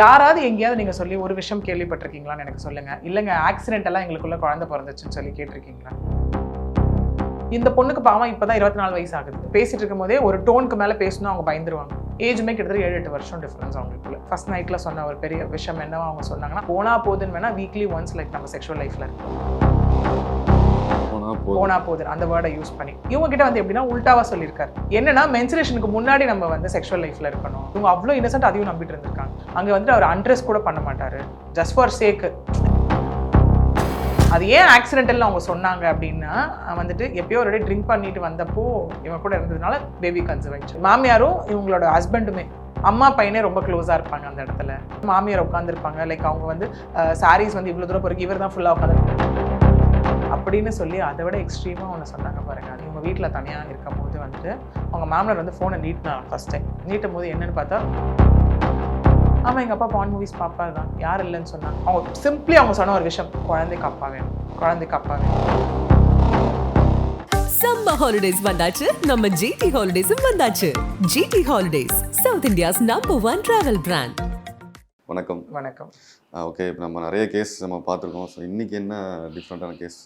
யாராவது எங்கேயாவது நீங்கள் சொல்லி ஒரு விஷயம் கேள்விப்பட்டிருக்கீங்களான்னு எனக்கு சொல்லுங்கள் இல்லைங்க ஆக்சிடென்ட் எல்லாம் எங்களுக்குள்ள குழந்தை பிறந்துச்சுன்னு சொல்லி கேட்டிருக்கீங்களா? இந்த பொண்ணுக்கு பாவம் இப்போ தான் இருபத்தி நாலு வயசு ஆகுது பேசிட்டு இருக்கும் போதே ஒரு டோனுக்கு மேலே பேசணும் அவங்க பயந்துருவாங்க. ஏஜுமே கிட்டத்தட்ட ஏழு எட்டு வருஷம் டிஃப்ரென்ஸ் அவங்களுக்குள்ள. ஃபர்ஸ்ட் நைட்டில் சொன்ன ஒரு பெரிய விஷயம் என்னவோ அவங்க சொன்னாங்கன்னா போனா போதுன்னு வேணா வீக்லி ஒன்ஸ் லைக் நம்ம செக்ஷுவல் லைஃப்ல இருக்கு போனா போகுது அந்த வேர்டை யூஸ் பண்ணி. இவங்க கிட்ட வந்து எப்படின்னா உல்டாவா சொல்லியிருக்காரு. என்னன்னா மென்சுரேஷனுக்கு முன்னாடி நம்ம வந்து செக்ஷுவல் லைஃப்ல இருக்கணும். இவங்க அவ்வளோ இன்னசென்ட் அதையும் நம்பிட்டு இருந்திருக்காங்க. அங்க வந்து அவர் அண்ட்ரெஸ் கூட பண்ண மாட்டாரு. ஜஸ்ட் ஃபார் சேக்கு அது ஏன் ஆக்சிடென்டல் அவங்க சொன்னாங்க அப்படின்னா வந்துட்டு எப்பயோ ஒரு ட்ரிங்க் பண்ணிட்டு வந்தப்போ இவன் கூட இருந்ததுனால பேபி கன்சீவ் ஆயிடுச்சு மாமியாரும் இவங்களோட ஹஸ்பண்டுமே அம்மா பையனே ரொம்ப க்ளோஸாக இருப்பாங்க அந்த இடத்துல. மாமியார் உட்காந்துருப்பாங்க லைக் அவங்க வந்து சாரீஸ் வந்து இவ்வளோ தூரம் பிறகு இவர் தான் ஃபுல்லாக உட்காந்துருப்பாங்க அப்படின்னு சொல்லி அதை விட எக்ஸ்ட்ரீமாக ஒன்று சொன்னாங்க பாருங்க. அது இவங்க வீட்டில் தனியாக இருக்கும் போது வந்துட்டு அவங்க மாமனார் வந்து ஃபோனை நீட்டினாங்க ஃபர்ஸ்ட் டைம் நீட்டும் போது என்னன்னு பார்த்தா ஆமாம் எங்கள் அப்பா பான் மூவிஸ் பாப்பா தான். யார் இல்லைன்னு சொன்னாங்க அவங்க சிம்பிளி அவங்க சொன்ன ஒரு விஷயம் குழந்தைக்கு அப்பா வேணும். குழந்தைக்கு அப்பா வேணும். சம்மர் ஹாலிடேஸ் வந்தாச்சு. நம்ம ஜிடி ஹாலிடேஸும் வந்தாச்சு. GT holidays South India's number one travel brand வணக்கம். வணக்கம். ஓகே இப்போ நம்ம நிறைய கேஸ் நம்ம பார்த்துருக்கோம். ஸோ இன்னைக்கு என்ன டிஃப்ரெண்ட்டான கேஸ்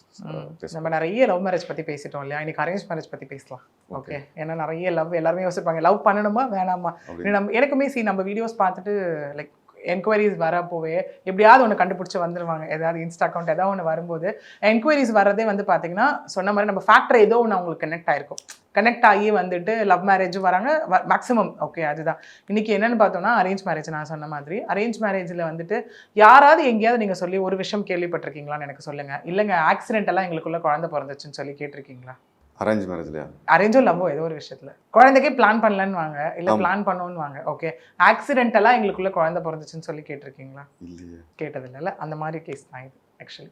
நம்ம நிறைய லவ் மேரேஜ் பற்றி பேசிட்டோம் இல்லையா? இன்னைக்கு அரேஞ்ச் மேரேஜ் பற்றி பேசலாம். ஓகே ஏன்னா நிறைய லவ் எல்லாருமே யோசிப்பாங்க. லவ் பண்ணணுமா? வேணாமா? நம்ம எனக்குமே சி நம்ம வீடியோஸ் பார்த்துட்டு லைக் என்கொயரிஸ் வரப்போவே எப்படியாவது ஒன்று கண்டுபிடிச்சி வந்துருவாங்க. ஏதாவது இன்ஸ்டா அக்கௌண்ட் ஏதாவது ஒன்று வரும்போது என்கொயரிஸ் வர்றதே வந்து பார்த்தீங்கன்னா சொன்ன மாதிரி நம்ம ஃபேக்டர் ஏதோ ஒன்று அவங்களுக்கு கனெக்ட் ஆயிருக்கும். கனெக்ட் ஆகி வந்துட்டு லவ் மேரேஜும் வராங்க. மேக்ஸிமம் ஓகே அதுதான். இன்னைக்கு என்னன்னு பார்த்தோம்னா அரேஞ்ச் மேரேஜ் நான் சொன்ன மாதிரி. அரேஞ்ச் மேரேஜில் வந்துட்டு யாராவது எங்கேயாவது நீங்கள் சொல்லி ஒரு விஷயம் கேள்விப்பட்டிருக்கீங்களான்னு எனக்கு சொல்லுங்க. இல்லைங்க ஆக்சிடென்ட் எல்லாம் எங்களுக்குள்ள குழந்தை பிறந்துச்சுன்னு சொல்லி கேட்டிருக்கீங்களா? அரேஞ்ச் மேரேஜ்லையா அரேஞ்சோ லவ்வோ ஏதோ ஒரு விஷயத்துல. குழந்தைக்கே பிளான் பண்ணலன்னு வாங்க. இல்ல. பிளான் பண்ணோன்னு வாங்க. ஓகே ஆக்சிடென்டலா எங்களுக்குள்ள குழந்தை பிறந்துச்சுன்னு சொல்லி கேட்டிருக்கீங்களா? இல்லையே. கேட்டது இல்லைல்ல அந்த மாதிரி கேஸ் தான் இது. ஆக்சுவலி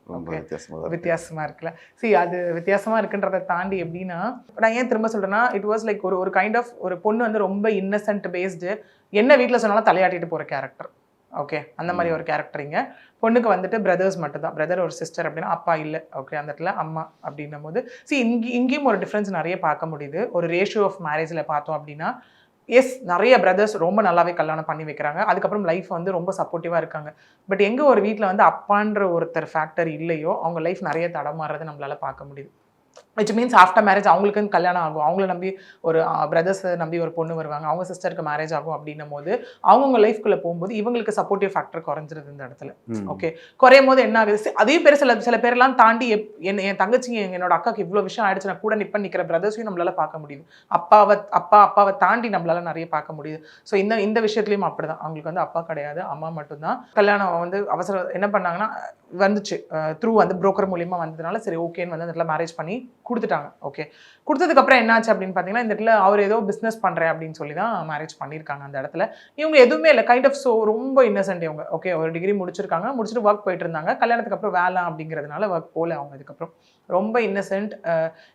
வித்தியாசமா இருக்குல்ல. சி அது வித்தியாசமா இருக்குன்றதை தாண்டி எப்படின்னா நான் ஏன் திரும்ப சொல்றேன்னா இட் வாஸ் லைக் ஒரு ஒரு கைண்ட் ஆஃப் ஒரு பொண்ணு வந்து ரொம்ப இன்னசென்ட் பேஸ்டு என்ன வீட்டில் சொன்னாலும் தலையாட்டிட்டு போற கேரக்டர் ஓகே அந்த மாதிரி ஒரு கேரக்டரிங்க பொண்ணுக்கு வந்துட்டு பிரதர்ஸ் மட்டும் தான் பிரதர் ஒரு சிஸ்டர் அப்படின்னா அப்பா இல்லை. ஓகே அந்த இடத்துல அம்மா அப்படின்னும் போது சி இங்கே இங்கேயும் ஒரு டிஃப்ரென்ஸ் நிறைய பார்க்க முடியுது. ஒரு ரேஷியோ ஆஃப் மேரேஜில் பார்த்தோம் அப்படின்னா எஸ் நிறைய பிரதர்ஸ் ரொம்ப நல்லாவே கல்யாணம் பண்ணி வைக்கிறாங்க. அதுக்கப்புறம் லைஃப் வந்து ரொம்ப சப்போர்ட்டிவாக இருக்காங்க. பட் எங்கே ஒரு வீட்டில் வந்து அப்பான்ற ஒருத்தர் ஃபேக்டர் இல்லையோ அவங்க லைஃப் நிறைய தடமாறுறது நம்மளால பார்க்க முடியுது. விச் மீன்ஸ் ஆஃப்டர் மேரேஜ் அவங்களுக்குன்னு கல்யாணம் ஆகும். அவங்கள நம்பி ஒரு பிரதர்ஸ் நம்பி ஒரு பொண்ணு வருவாங்க. அவங்க சிஸ்டருக்கு மேரேஜ் ஆகும் அப்படின்னும் போது அவங்கவுங்க லைஃப்குள்ளே போகும்போது இவங்களுக்கு சப்போர்ட்டிவ் ஃபேக்டர் குறைஞ்சிருது இந்த இடத்துல. ஓகே குறையும் போது என்ன ஆகுது? அதையும் பேர் சில சில பேரெல்லாம் தாண்டி என் என் தங்கச்சிங்க என்னோட அக்காக்கு இவ்வளோ விஷயம் ஆயிடுச்சு நான் கூட நிப்ப நிற்கிற பிரதர்ஸையும் நம்மளால பார்க்க முடியுது. அப்பாவை அப்பா அப்பாவை தாண்டி நம்மளால நிறைய பார்க்க முடியுது. ஸோ இந்த இந்த விஷயத்துலையும் அப்படிதான். அவங்களுக்கு வந்து அப்பா கிடையாது அம்மா மட்டும்தான். கல்யாணம் வந்து அவசர என்ன பண்ணாங்கன்னா வந்துச்சு. த்ரூ வந்து புரோக்கர் மூலியமா வந்ததுனால சரி ஓகேன்னு வந்து அந்த மேரேஜ் பண்ணி கொடுத்துட்டாங்க. ஓகே கொடுத்ததுக்கப்புறம் என்னாச்சு அப்படின்னு பார்த்தீங்கன்னா இந்த இடத்துல அவர் ஏதோ பிஸ்னஸ் பண்ணுறேன் அப்படின்னு சொல்லி தான் மேரேஜ் பண்ணியிருக்காங்க அந்த இடத்துல. இவங்க எதுவுமே இல்லை. கைண்ட் ஆஃப் ஸோ ரொம்ப இன்னசென்ட் இவங்க. ஓகே ஒரு டிகிரி முடிச்சிருக்காங்க. முடிச்சுட்டு ஒர்க் போயிட்டு இருந்தாங்க. கல்யாணத்துக்கு அப்புறம் வேலை அப்படிங்கிறதுனால ஒர்க் போகல அவங்க இதுக்கப்புறம். ரொம்ப இன்னசென்ட்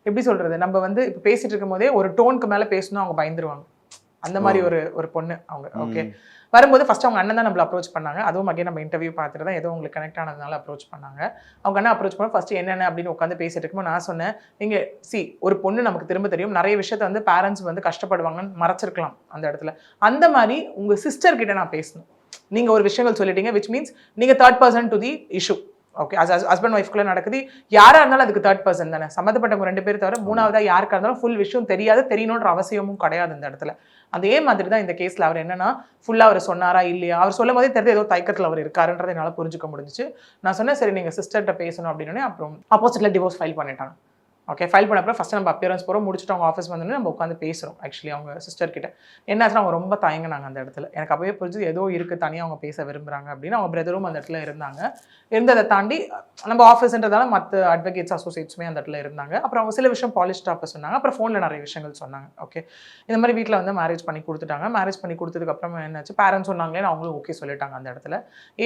எப்படி சொல்கிறது நம்ம வந்து இப்போ பேசிகிட்டு இருக்கும் போதே ஒரு டோனுக்கு மேலே பேசணும் அவங்க பயந்துருவாங்க. அந்த மாதிரி. ஒரு ஒரு பொண்ணு அவங்க. ஓகே. வரும்போது ஃபர்ஸ்ட் அவங்க அண்ணன் தான் நம்மள அப்ரோச் பண்ணாங்க. அதுவும் அகைன் நம்ம இன்டர்வியூ பார்த்துட்டு தான் ஏதோ உங்களுக்கு கனெக்ட் ஆனதுனால அப்ரோச் பண்ணாங்க. அவங்க அண்ணன் அப்ரோச் பண்ண ஃபர்ஸ்ட் என்னென்ன அப்படின்னு உட்காந்து பேசிட்டு இருக்கும்போது நான் சொன்னேன் நீங்க சி ஒரு பொண்ணு நமக்கு திரும்ப தெரியும். நிறைய விஷயத்த வந்து பேரண்ட்ஸ் வந்து கஷ்டப்படுவாங்கன்னு மறைச்சிருக்கலாம் அந்த இடத்துல. அந்த மாதிரி உங்க சிஸ்டர் கிட்ட நான் பேசணும். நீங்க ஒரு விஷயங்கள் சொல்லிட்டீங்க விச் மீன்ஸ் நீங்க third person to the issue okay husband ஒய்ஃப்குள்ள நடக்குது. யாரா இருந்தாலும் அதுக்கு தேர்ட் பர்சன் தானே. சம்மந்தப்பட்டவங்க ரெண்டு பேர் தவிர மூணாவதா யாருக்கா இருந்தாலும் ஃபுல் விஷயம் தெரியாது தெரியணுன்ற அவசியமும் கிடையாது இந்த இடத்துல. அதே மாதிரி தான் இந்த கேஸ்ல அவர் என்னன்னா ஃபுல்லா அவர் சொன்னாரா இல்லையா? அவர் சொல்லும் போதே தெரிஞ்சு ஏதோ தயக்கத்தில் அவர் இருக்காருன்றதை என்னால் புரிஞ்சுக்க முடிஞ்சுச்சு. நான் சொன்னேன் சரி நீங்க சிஸ்டர்கிட்ட பேசணும் அப்படின்னு அப்புறம் ஆப்போசிட்டில் டிவோர்ஸ் ஃபைல் பண்ணிட்டாங்க. ஓகே ஃபைல் பண்ண அப்புறம் ஃபஸ்ட்டு நம்ம அப்பியரன்ஸ் போகிறோம் முடிச்சுட்டு அவங்க ஆஃபீஸ் வந்தோடனே நம்ம உட்காந்து பேசுகிறோம் ஆக்சுவலி அவங்க சிஸ்டர் கிட்ட. என்னாச்சுன்னா அவங்க ரொம்ப தயங்கினாங்க அந்த இடத்துல. எனக்கு அப்பவே புரிஞ்சு ஏதோ இருக்குது தனியாக அவங்க பேச விரும்புகிறாங்க அப்படின்னு அவங்க பிரதரும் அந்த இடத்துல இருந்தாங்க. இருந்ததை தாண்டி நம்ம ஆஃபீஸ்ன்றதால மற்ற அட்வொகேட்ஸ் அசோசியேட்ஸுமே அந்த இடத்துல இருந்தாங்க. அப்புறம் அவங்க சில விஷயம் பாலிஷ் டாப்ப சொன்னாங்க. அப்புறம் ஃபோனில் நிறைய விஷயங்கள் சொன்னாங்க. ஓகே இந்த மாதிரி வீட்டில் வந்து மேரேஜ் பண்ணி கொடுத்துட்டாங்க. மேரேஜ் பண்ணி கொடுத்ததுக்கு அப்புறம் என்னாச்சு? பேரண்ட்ஸ் சொன்னாங்களே அவங்களும் ஓகே சொல்லிட்டாங்க அந்த இடத்துல.